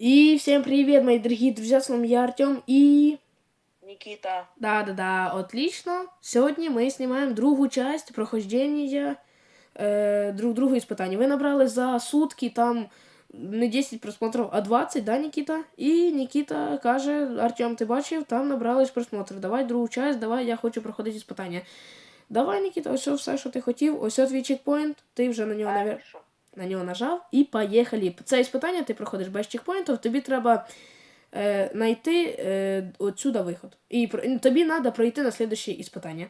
И всем привет, мои дорогие друзья, с вами я, Артем, и... Никита. Да-да-да, отлично. Сегодня мы снимаем другую часть прохождения э, друг другу испытаний. Вы набрали за сутки там не 10 просмотрів, а 20, да, Никита? І Никита каже, Артем, ти бачив, там набрались просмотрів. Давай другу часть, давай, я хочу проходити іспитання. Давай, Никита, ось все, що ти хотів, ось твій чекпоінт, ти вже на нього навер... На нього нажав і поїхали. Це іспитання ти проходиш без чекпоінтів, тобі треба е, знайти е, отсюда виход. І тобі треба пройти на слідуще іспитання.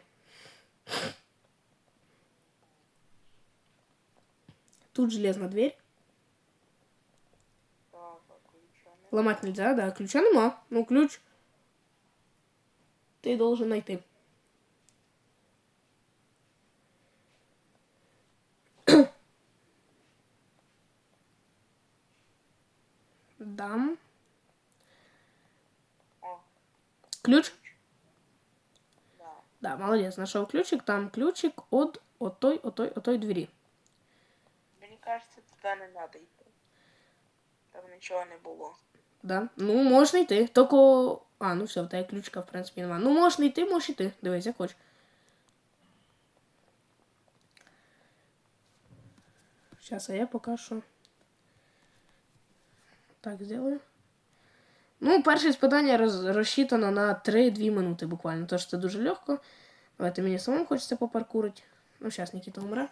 Тут железна дверь. Ломать нельзя, да. Ключа нема. Ну, ключ ти должен знайти. Дам. Ключ? да. Да, молодец. Нашел ключик. Там ключик от, от той, от той, от той двері. Мені кажеться, туди не треба йти. Там нічого не було. Да. Ну, можна йти. Тільки. А, ну все, в тебе в принципі, нема. Ну, можна йти, можеш йти. Дивись, як хочеш. Сейчас, а я поки що. Так, сделаю. Ну, перше спитання роз, розчитано на 3-2 минути буквально. Тож це дуже легко. Давайте мені самому хочеться попаркурити. Ну, зараз Нікіта умре.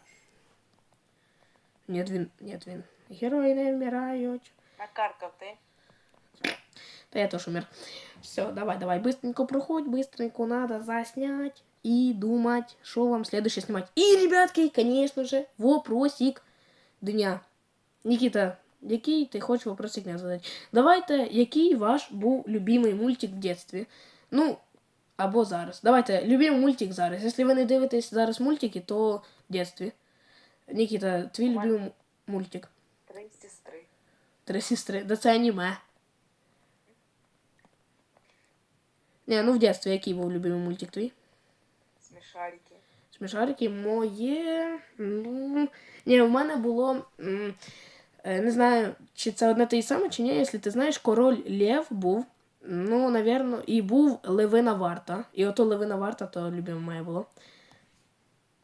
Нет, він. Нет, він. Герої не вмирають. Накаркав ти. Да я тоже умер. Все, давай, давай, быстренько проходь, быстренько надо заснять и думать, что вам следующее снимать. И, ребятки, конечно же, вопросик дня. Никита, який ти хочеш вопросик дня задати? Давайте, який ваш був любимий мультик в дитинстві? Ну, або зараз. Давайте, любимий мультик зараз. Якщо ви не дивитесь зараз мультики, то в дитинстві. Нікіта, твій любимий мультик. Три сестри. Три сестри. Да це аніме. Не, ну в детстве який був любимий мультик твій? Смішарики. Смішарики моє. Ну. Ні, в мене було. Е, Не знаю, чи це одне те й саме, чи ні, якщо ти знаєш, король Лев був. Ну, навірно, і був Левина Варта. І ото Левина Варта, то любиме моє було.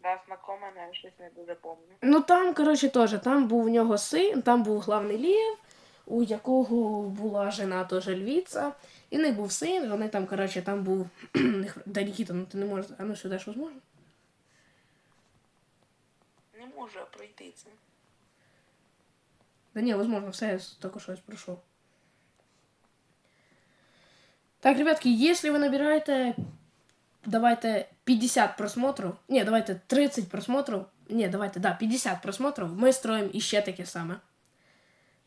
Да, знакоме, але щось не дуже пам'ятаю. Ну там, коротше, теж, там був у нього син, там був главний Лев, у якого була жена теж львіця, і них був син, вони там, коротше, там був. Да, Нікіта, ну ти не можеш. А ну сюди ж можна? Не можу пройти це. Да не, возможно, я только что пройшов. Так, ребятки, если вы набираете, давайте 50 просмотров, не, давайте 30 просмотров, не, давайте, да, 50 просмотров, мы строим еще таке саме.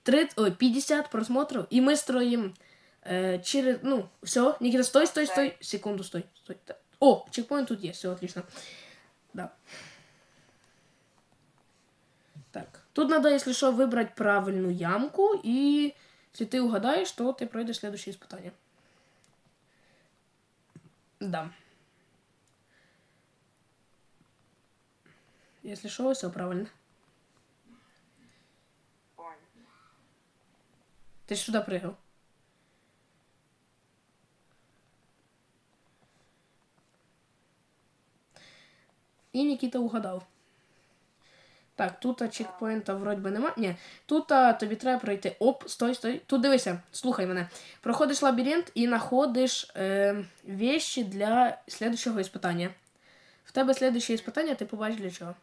30, ой, 50 просмотров, и мы строим э, через, ну, все, Никита, стой, стой, стой, секунду, стой, стой. О, чекпоинт тут есть, все отлично. Да. тут надо, если что, выбрать правильную ямку, и если ты угадаешь, то ты пройдешь следующее испытание. Да. Если что, все правильно. Понял. Ты ж сюда прыгал. І Нікіта угадав. Так, тут чекпоінта вроді би нема. Ні, тут а, тобі треба пройти. Оп, стой, стой. Тут дивися, слухай мене. Проходиш лабіринт і знаходиш е, вещі для слідчого іспитання. В тебе слідче іспитання, ти побачиш для чого.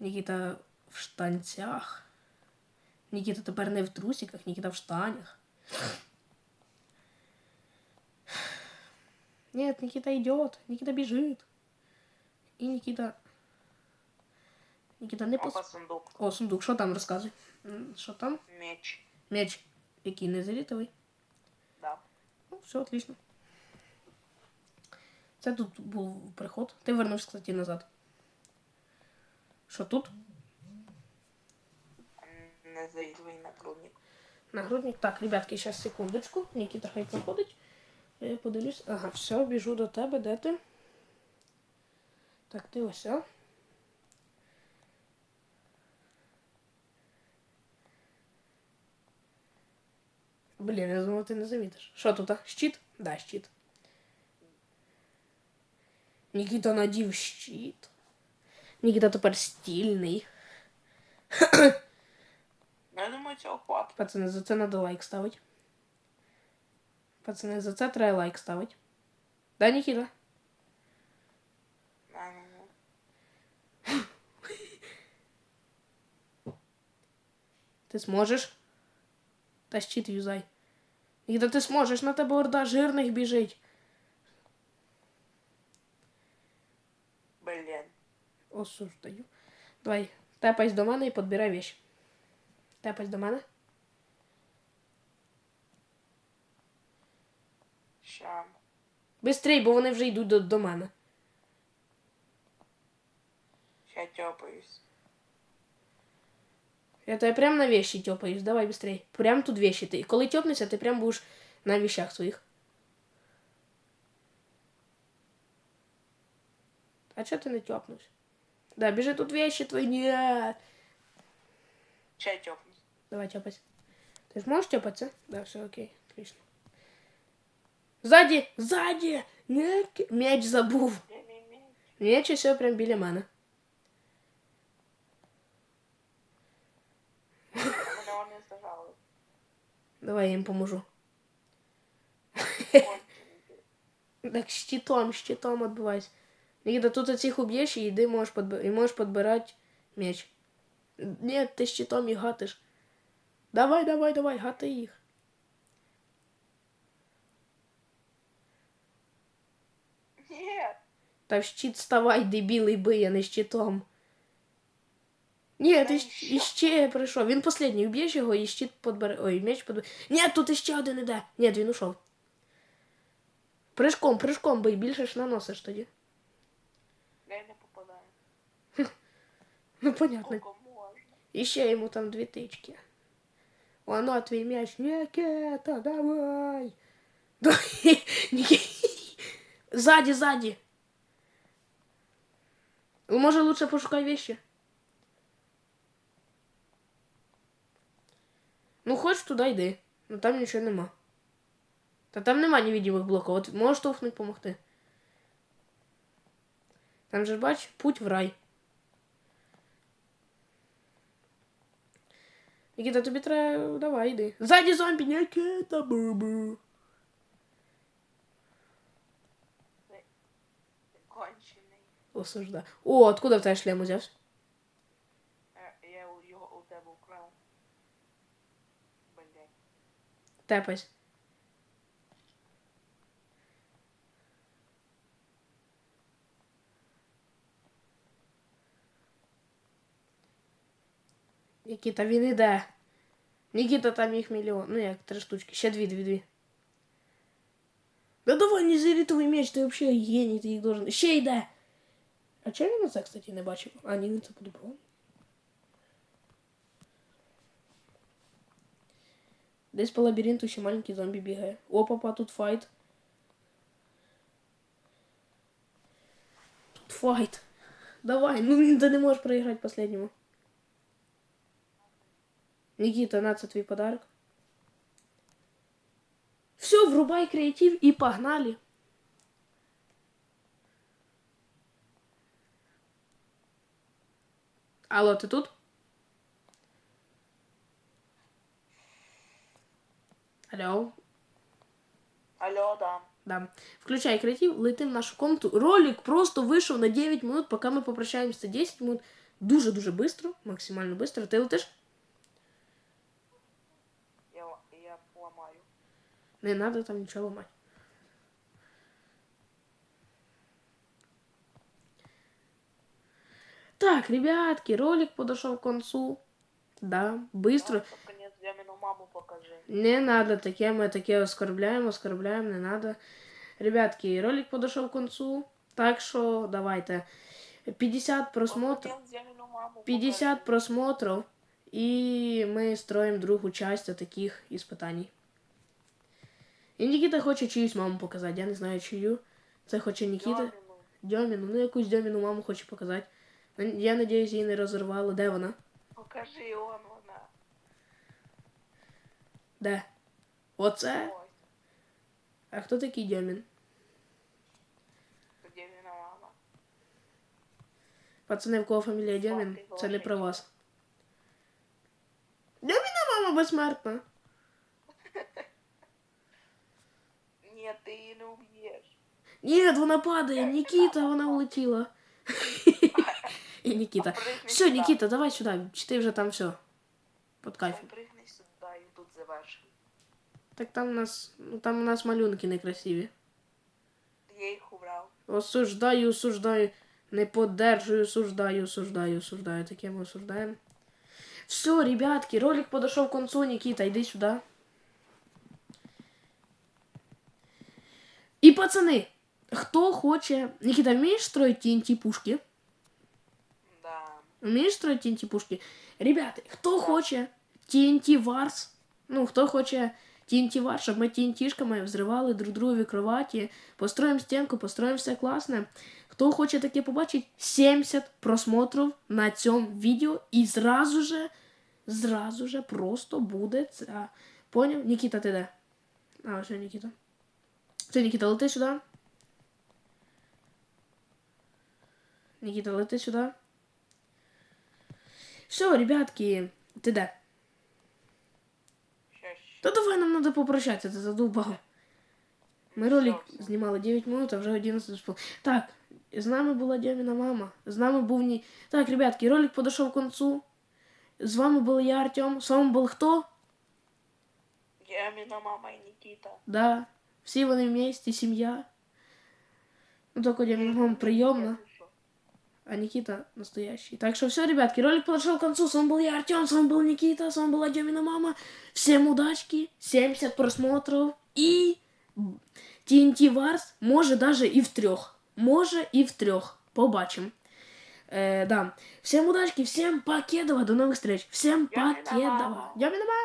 Нікіта в штанцях. Нікіта тепер не в трусиках, Нікіта в штанях. Нет, Никита идет, Никита бежит. И Никита... Никита не пос... Опа, сундук. О, сундук, що там розказуй? Що там? Меч. Меч. Який незарітовий. Да. Ну, все отлично. Це тут був приход. Ти вернувся, кстати, назад. Що тут? Не заїзвий нагрудник. Нагрудник. Так, ребятки, сейчас секундочку. Нікіта хай проходить. Я подивлюсь. Ага, все, біжу до тебе. Де ти? Так, ти ось. а? Блін, я думав, ти не замітиш. Що тут? а? Щит? Да, щит. Нікіта надів щит. Нікіта тепер стільний. Ну, я думаю, цього хватить. Пацани, за це треба лайк ставити. Пацани, за це треба лайк ставити. Да, Нікіта? Не, не, не. Ти зможеш? Та щит юзай. Нікіта, ти зможеш, на тебе орда жирних біжить. Блін. Осуждаю. Давай, тепайся до мене і підбирай вещи. Тепайся до мене. Ща. Бистрей, бо вони вже йдуть до, до мене. Ща тьопаюсь. Я тебе прям на вещи тёпаюсь. Давай быстрей. Прям тут вещи. Ти. І коли тёпнешся, ти прям будеш на вещах своїх. А чого ти не тёпнувся? Да, біжи тут вещи твої. Нет. Ща тьопнусь. Давай тёпайся. Ты ж можешь тёпаться? Да, все окей. Отлично. Сзади! Сзади! Нет, м'яч забув. Мі-мі-мі. М'яч і все прям біля мене. Давай я їм поможу. Так щитом, щитом отбивайся. Никита, тут цих уб'єш і йди можеш подби... і можеш підбирати меч. Ні, ти щитом їх гатиш. Давай, давай, давай, гати їх. Ні. Та в щит ставай, дебіл, і бий, а не щитом. Ні, ти щ- іще прийшов. Він останній, уб'єш його і щит подбере. Ой, меч подбере. Ні, тут іще один іде. Ні, він ушов. Прыжком, прыжком бий, більше ж наносиш тоді. Я не попадаю. Ну, понятно. Скільки можна? І ще йому там дві тички. Воно твій м'яч. Нікета, давай. Давай. Ні- Ззаді, ззаді. Ну, Може лучше пошукай вещи. Ну, хоч туди йди. Ну там нічого нема. Та там нема невидимих блоків. От можеш штовхнуть помогти. Там же бач, путь в рай. Нікіта, тобі треба. Давай, йди. Ззаді зомбі, Нікіта, бу-бу. Кончений. Осужда. О, откуда в тебе шлем узявся? Тепась. Нікіта, він іде. Нікіта, там їх мільйон. Ну як, три штучки. Ще дві, дві, дві. Да давай, не зарітовий меч, ти взагалі геній, ти їх должен. Ще йде. А чого він це, кстати, не бачив? А, ні, він це подобав. Десь по лабіринту ще маленький зомбі бігає. О, папа, тут файт. Тут файт. Давай, ну ти не можеш проіграти последнему. Никита, на це твій подарок. Все, врубай креатив і погнали. Алло, ти тут? Алло, Алло, да. Да. Включай креатив, летим в нашу комнату. Ролик просто вийшов на 9 минут, поки ми попрощаємося 10 минут. Дуже-дуже быстро, максимально быстро. Ти летиш? Я, я ламаю. Не надо там нічого ламати. Так, ребятки, ролик подошел к концу. Да, быстро. Под маму покажи. Не надо таке, ми таке оскорбляємо, оскорбляємо, не надо. Ребятки, ролик подошел к концу. Так що давайте. 50 просмотров. Под конец Демину маму 50 просмотров, и мы строим другу часть таких испытаний. І Нікіта хоче чиюсь маму показати. Я не знаю чию. Це хоче Нікіта. Дьоміну. Ну якусь Дьоміну маму хоче показати. Я надіюсь, її не розірвало. Де вона? Покажи он вона. Де? Оце? Ось, А хто такий Дьомін? тоді він мама. Пацани, в кого фамілія Дьомін? Це не про вас. Дьоміна мама безсмертна. Ні, ти її не уб'єш. Ні, вона падає. Нікіта, вона улетіла. І Нікіта. Пригни Все, сюди. Нікіта, давай сюди. Чи ти вже там все? Под кайфом. Пригни сюди і тут завершимо. Так там у нас, ну там у нас малюнки некрасиві. Я їх убрав. Осуждаю, осуждаю. Не поддержую, осуждаю, осуждаю, осуждаю. Таке ми осуждаємо. Все, ребятки, ролик подошел к концу. Никита, иди сюда. И пацаны, кто хочет... Никита, умеешь строить TNT пушки? Да. Умеешь строить TNT пушки? Ребята, кто хочет TNT Wars? Ну, хто хоче Wars, щоб ми TNT-шками взривали друг другові кроваті, построїмо стінку, построїмо все класне. Хто хоче таке побачити, 70 просмотрів на цьому відео і зразу же, зразу же просто буде ця. Поняв? Нікіта, ти де? А, все, Нікіта. Все, Нікіта, лети сюди. Нікіта, лети сюди. Все, ребятки, ти де? Щас, Та давай нам треба попрощатися, ти задовбав. Ми ролик Все, все. знімали 9 минут, а вже 11 спал. Так, з нами була Дяміна мама. З нами був ні. Так, ребятки, ролик подошов к концу. З вами був я, Артем. З вами був хто? Діаміна мама і Нікіта. Да. Всі вони вместе, сім'я. Ну, тільки Дяміна мама прийомна, а Никита настоящий. Так что все, ребятки, ролик подошел к концу. С вами был я, Артем, с вами был Никита, с вами была Демина мама. Всем удачки, 70 просмотров и TNT Wars може даже і в трьох. Може і в трьох. Побачим. Е, да. Всем удачки, всем покедова, до новых встреч. Всем покедова. мама. Дямина мама.